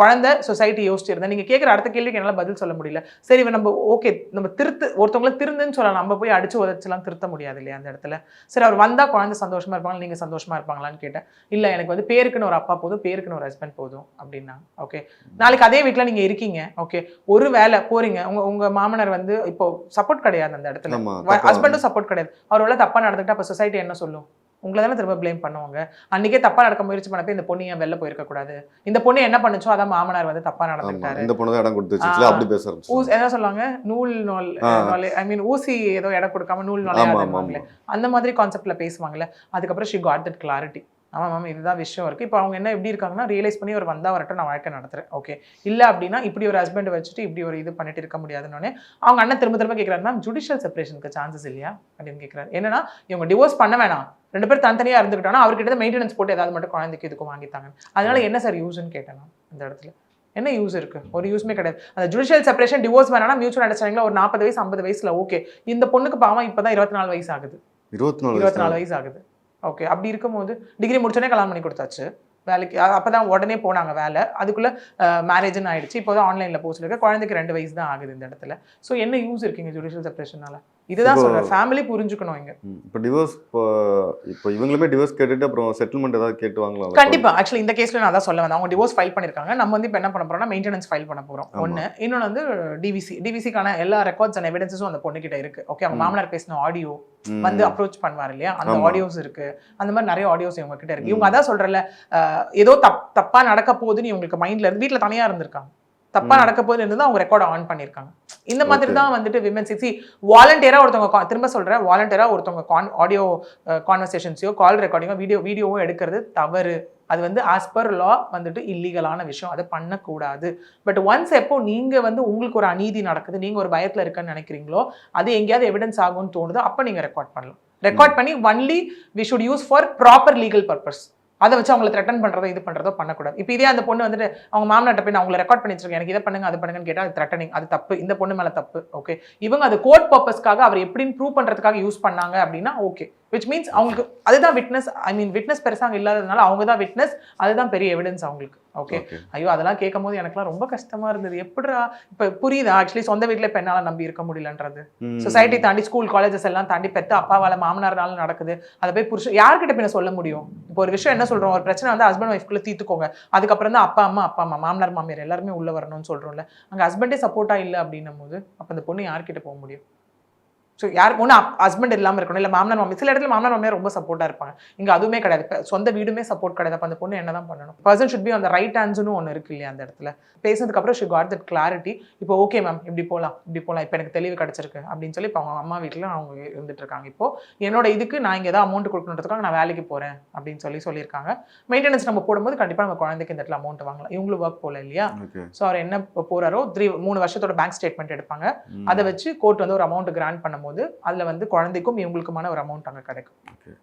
குழந்தை சொசைட்டி யோசிச்சிருந்தேன். நீங்க கேட்குற அடுத்த கேள்விக்கு என்னால பதில் சொல்ல முடியல. சரி இவன் நம்ம ஓகே நம்ம திருத்து ஒருத்தவங்கள திருந்துன்னு சொல்லலாம். நம்ம போய் அடிச்சு உதச்சலாம் திருத்த முடியாது இல்லையா அந்த இடத்துல? சரி அவர் வந்தா குழந்தை சந்தோஷமா இருப்பாங்க நீங்க சந்தோஷமா இருப்பாங்களான்னு கேட்டேன். இல்ல எனக்கு வந்து பேருக்குன்னு ஒரு அப்பா போதும் பேருக்குன்னு ஒரு ஹஸ்பண்ட் போதும் அப்படின்னா. ஓகே நாளைக்கு அதே வீட்ல நீங்க இருக்கீங்க. ஓகே ஒரு வேலை போறீங்க. உங்க உங்க மாமனார் வந்து இப்போ சப்போர்ட் கிடையாது அந்த இடத்துல. ஹஸ்பண்டும் சப்போர்ட் கிடையாது. அவர் வேலை தப்பா நடந்துக்கிட்டா அப்ப சொசைட்டி என்ன சொல்லும்? உங்களை தானே திரும்ப ப்ளேம் பண்ணுவாங்க. அன்னைக்கே தப்பா நடக்க முயற்சி பண்ணப்ப இந்த பொண்ணு ஏன் வெளில போயிருக்க கூடாது? இந்த பொண்ணு என்ன பண்ணுச்சோ அதான் மாமனார் வந்து தப்பா ஆமா நடந்துக்கிட்டாரு. இந்த பொண்ணு தான் இடம் கொடுத்து. அப்படி பேச ஆரம்பிச்சு ஊசி என்ன சொல்லுவாங்க? நூல் நூல். ஐ மீன் ஊசி ஏதோ இடம் கொடுக்காம நூல் நுழையாதுன்னு அந்த மாதிரி கான்செப்ட்ல பேசுவாங்கல்ல. அதுக்கப்புறம் ஷி காட் தட் கிளாரிட்டி ஆமா மேம் இதுதான் விஷயம் இருக்கு. இப்போ அவங்க என்ன எப்படி இருக்காங்கன்னா ரியலைஸ் பண்ணி ஒரு வந்தா வரட்டும் நான் வாழ்க்கை நடத்துறேன். ஓகே இல்ல அப்படின்னா இப்படி ஒரு ஹஸ்பண்ட் வச்சுட்டு இப்படி ஒரு இது பண்ணிட்டு இருக்க முடியாதுன்னு அவங்க அண்ணன் திரும்ப திரும்ப கேட்குறாரு மேம் ஜுடிஷியல் செப்பரேஷனுக்கு சான்சஸ் இல்லையா? அப்படின்னு கேட்குறாரு என்னன்னா இவங்க டிவோர்ஸ் பண்ண வேணாம். ரெண்டு பேரும் தனித்தனியா இருந்துக்கிட்டோம்னா அவர்கிட்ட மெயின்டெனன்ஸ் போட்டு ஏதாவது மட்டும் குழந்தைக்கு இதுக்கும் வாங்கித்தாங்க. அதனால என்ன சார் யூஸ்ன்னு கேட்டேன் அந்த இடத்துல. என்ன யூஸ் இருக்கு? ஒரு யூஸ்மே கிடையாது. அந்த ஜுடிஷியல் செப்பரேஷன் டிவோர்ஸ் வேணாம்னா மியூச்சுவல் அண்டர்ஸ்டாண்டிங்ல ஒரு நாற்பது வயசு ஐம்பது வயசுல ஓகே இந்த பொண்ணுக்கு பாவம் இப்பதான் இருபத்தி நாலு வயசு ஆகுது. இருபத்தி நாலு இருபத்தி நாலு வயசு ஆகுது. ஓகே அப்படி இருக்கும்போது டிகிரி முடிச்சோடனே கல்யாணம் பண்ணி கொடுத்தாச்சு. வேலைக்கு அப்போ தான் உடனே போனாங்க வேலை. அதுக்குள்ள மேரேஜ்னு ஆயிடுச்சு. இப்போ தான் ஆன்லைனில் போஸ்ட் இருக்கு. குழந்தைக்கு ரெண்டு வயசு தான் ஆகுது இந்த இடத்துல. ஸோ என்ன யூஸ் இருக்குங்க ஜுடிஷியல் செப்பரேஷனால இதுதான் சொல்றேன். ஃபேமிலி புரிஞ்சுக்கணும் இங்க. இப்போ டிவோர்ஸ் இப்போ இவங்களுமே டிவோர்ஸ் கேட்டுட்டு அப்புறம் செட்டில்மெண்ட் ஏதாவது கேட்டு வாங்கலாம் கண்டிப்பா. ஆக்சுவலி இந்த கேஸ்ல நான் அதான் சொல்ல வந்தேன். அவங்க டிவோர்ஸ் ஃபைல் பண்ணிருக்காங்க. நம்ம வந்து இப்போ என்ன பண்ண போறோம்னா மெயின்டெனன்ஸ் ஃபைல் பண்ண போறோம். ஒன்னு இன்னொன்று வந்து டிவிசி டிவிசிக்கான எல்லா ரெக்கார்ட்ஸ் அண்ட் எவிடன்ஸஸும் அந்த பொண்ணுகிட்ட இருக்கு. ஓகே அவங்க. மாமனார் பேசின ஆடியோ. வந்து அப்ரோச் பண்ணுவார் இல்லையா? அந்த. ஆடியோஸ் இருக்கு. அந்த மாதிரி நிறைய ஆடியோஸ் இவங்க கிட்ட இருக்கு. இவங்க அதான் சொல்றல ஏதோ தப் தப்பா நடக்க போகுதுன்னு இவங்களுக்கு மைண்ட்ல இருந்து வீட்ல தனியா இருந்திருக்காங்க. தப்பா ம். நடக்க போகுதுன்னு இருந்து அவங்க ரெக்கார்ட் ஆன் பண்ணிருக்காங்க இந்த மாதிரி. தான் வந்துட்டு விமன் சிக்ஸி வாலண்டியரா ஒருத்தவங்க திரும்ப சொல்றேன் வாலண்டியரா ஒருத்தவங்க கான் ஆடியோ கான்வர்சேஷன்ஸையோ கால் ரெக்கார்டிங்கோ வீடியோ வீடியோவோ எடுக்கிறது தவறு. அது வந்து ஆஸ் பர் லா வந்துட்டு இல்லீகலான விஷயம். அதை பண்ணக்கூடாது. பட் ஒன்ஸ் எப்போ நீங்க வந்து உங்களுக்கு ஒரு அநீதி நடக்குது நீங்க ஒரு பயத்துல இருக்கன்னு நினைக்கிறீங்களோ அது எங்கேயாவது எவிடன்ஸ் ஆகும்னு தோணுதோ அப்போ நீங்க ரெக்கார்ட் பண்ணலாம். ரெக்கார்ட் பண்ணி only we should use for proper legal purpose அதை வச்சு அவங்களை த்ரெட்டன் பண்றதோ இது பண்றதோ பண்ணக்கூடாது. இப்போ இதே அந்த பொண்ணு வந்துட்டு அவங்க மாமனாட்ட போய் நான் அவங்களை ரெக்கார்ட் பண்ணி வச்சிருக்கேன். எனக்கு இதை பண்ணுங்க அது பண்ணுங்கன்னு கேட்டா அது த்ரெட்டனிங் அது தப்பு. இந்த பொண்ணு மேல தப்பு. ஓகே இவங்க அது கோர்ட் பர்பஸ்க்காக அவர் எப்படின்னு ப்ரூவ் பண்றதுக்காக யூஸ் பண்ணாங்க அப்படின்னா ஓகே விச் மீன்ஸ் அவங்களுக்கு அதுதான் விட்னஸ் ஐ மீன் விட்னஸ் பெருசாக அங்கே இல்லாததுனால அவங்க தான் விட்னஸ் அதுதான் பெரிய எவிடன்ஸ் அவங்களுக்கு. ஓகே ஐயோ அதெல்லாம் கேட்கும் போது எனக்குலாம் ரொம்ப கஷ்டமா இருந்தது. எப்படிடா? இப்போ புரியுதா? ஆக்சுவலி சொந்த வீட்டில் இப்போ என்னால் நம்பி இருக்க முடியலன்றது. சொசைட்டி தாண்டி ஸ்கூல் காலேஜஸ் எல்லாம் தாண்டி பெத்த அப்பாவால மாமனார்னால நடக்குது. அதை போய் புருஷன் யார்கிட்ட பின்ன சொல்ல முடியும்? இப்போ ஒரு விஷயம் என்ன சொல்றோம்? ஒரு பிரச்சனை வந்து ஹஸ்பண்ட் ஒய்ஃப்குள்ள தீர்த்துக்கோங்க. அதுக்கப்புறம் தான் அப்பா அம்மா அப்பா அம்மா மாமனார் மாமியார் எல்லாருமே உள்ள வரணும்னு சொல்றோம்ல. அங்க ஹஸ்பண்டே சப்போர்ட்டா இல்லை அப்படின்னும் போது அப்ப அந்த பொண்ணு யார்கிட்ட போக முடியும்? ஸோ யாருக்கு ஒன்று ஹஸ்பண்ட் இல்லாமல் இருக்கணும் இல்லை மாமனார் மாமி சில இடத்துல மாமனார் மாமியார் ரொம்ப சப்போர்ட்டாக இருப்பாங்க. இங்கே அதுவுமே கிடையாது. சொந்த வீடுமே சப்போர்ட் கிடையாது. அப்போ அந்த பொண்ணு என்ன தான் பண்ணணும் பர்சன் ஷுட் பி அந்த ரைட் ஹேண்ட்ஸ்னு ஒன்று இருக்கு இல்லையா அந்த இடத்துல. பேசினதுக்கப்புறம் ஷி காட் தட் கிளாரிட்டி இப்போ ஓகே மேம் இப்படி போகலாம் இப்படி போகலாம் இப்போ எனக்கு தெளிவு கிடச்சிருக்கு அப்படின்னு சொல்லி இப்போ அவங்க அம்மா வீட்டில் அவங்க இருந்துட்டு இருக்காங்க இப்போ என்னோட இதுக்கு நான் இங்கே ஏதாவது அமௌண்ட் கொடுக்கணுன்றதுக்காக நான் வேலைக்கு போகிறேன் அப்படின்னு சொல்லி சொல்லியிருக்காங்க. மெயின்டெனன்ஸ் நம்ம போடும்போது கண்டிப்பாக நம்ம குழந்தைக்கு இந்த இடத்துல அமௌண்ட் வாங்கலாம். இவங்களும் ஒர்க் போகல இல்லையா? ஸோ அவர் என்ன போகிறாரோ த்ரீ மூணு வருஷத்தோட பேங்க் ஸ்டேட்மெண்ட் எடுப்பாங்க. அதை வச்சு கோர்ட் வந்து ஒரு அமௌண்ட் கிராண்ட் பண்ணும்போது அதில் வந்து குழந்தைக்கும் இவங்களுக்குமான ஒரு அமௌண்ட் அங்கே கிடைக்கும்.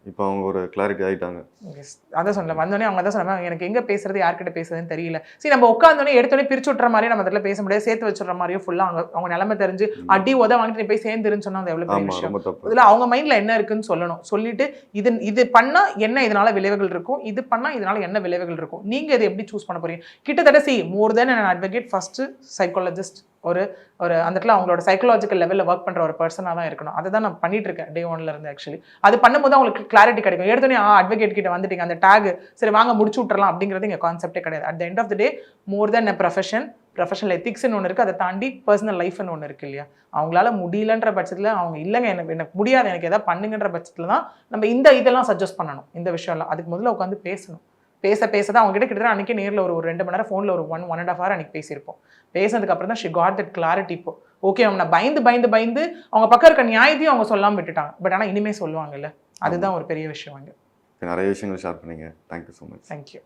இப்போ அவங்க ஒரு கிளாரிட்டி ஆயிட்டாங்க. Yes. அதான் சொன்னேன். வந்தோடனே அவங்க தான் சொன்னாங்க. எனக்கு எங்க பேசுறது யார்கிட்ட பேசுறதுன்னு தெரியல. சரி நம்ம உட்காந்தோடனே எடுத்தோடனே பிரிச்சு விட்டுற மாதிரி நம்ம அதில் பேச முடியாது. சேர்த்து வச்சுற மாதிரியும் ஃபுல்லா அவங்க அவங்க நிலைமை தெரிஞ்சு அடி உத வாங்கிட்டு போய் சேர்ந்துருன்னு சொன்னா அது எவ்வளவு பெரிய விஷயம். இதுல அவங்க மைண்ட்ல என்ன இருக்குன்னு சொல்லணும். சொல்லிட்டு இது இது பண்ணா என்ன இதனால விளைவுகள் இருக்கும்? இது பண்ணா இதனால என்ன விளைவுகள் இருக்கும்? நீங்க இதை எப்படி சூஸ் பண்ண போறீங்க? கிட்டத்தட்ட see more than an advocate first psychologist ஒரு ஒரு அந்த இடத்துல அவங்களோட சைக்கலாஜிக்கல் லெவலில் ஒர்க் பண்ணுற ஒரு பர்சனாக தான் இருக்கணும். அதை தான் நான் பண்ணிட்டு இருக்கேன் டே ஒன்ல இருந்து ஆக்சுவலி அது பண்ணும்போது அவங்களுக்கு கிளாரிட்டி கிடைக்கும். எடுத்தோடனே ஆ அட்வொகேட் கிட்ட வந்துட்டீங்க. அந்த டேக் சரி வாங்க முடிச்சு விட்றலாம் அப்படிங்கிறது இங்கே கான்செப்டே கிடையாது. At the end of the day more than a profession professional எத்திக்ஸ்னு ஒன்று இருக்குது அதை தாண்டி பர்சனல் லைஃப்னு ஒன்று இருக்குது இல்லையா? அவங்களால முடியலன்ற பட்சத்தில் அவங்க இல்லைங்க எனக்கு எனக்கு முடியாது. எனக்கு எதாவது பண்ணுங்கன்ற பட்சத்தில் தான் நம்ம இந்த இதெல்லாம் சஜஸ்ட் பண்ணணும். இந்த விஷயம்லாம். அதுக்கு முதல்ல உட்காந்து பேசணும். பேச பேச தான் அவங்க கிட்ட கிட்டத்தட்ட அன்றைக்கி நேரில் ஒரு ஒரு ரெண்டு மணி நேரம் ஃபோனில் ஒரு one one and half hour அன்றைக்கி பேசியிருப்போம். பேசினதுக்கு அப்புறம் தான் ஷி காட் தட் கிளாரிட்டி இப்போ. ஓகே அவங்க பயந்து பயந்து பயந்து அவங்க பக்கம் இருக்க நியாயத்தையும் அவங்க சொல்லாமல் விட்டுட்டாங்க. பட் ஆனால் இனிமே சொல்லுவாங்கல்ல அதுதான் ஒரு பெரிய விஷயம் அங்கே. நிறைய விஷயங்கள் ஷேர் பண்ணீங்க. Thank you so much thank you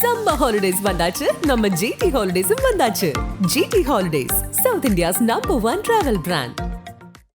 summer holidays வந்தாச்சு. நம்ம ஜிடி ஹாலிடேஸும் வந்தாச்சு. GT holidays South India's number one travel brand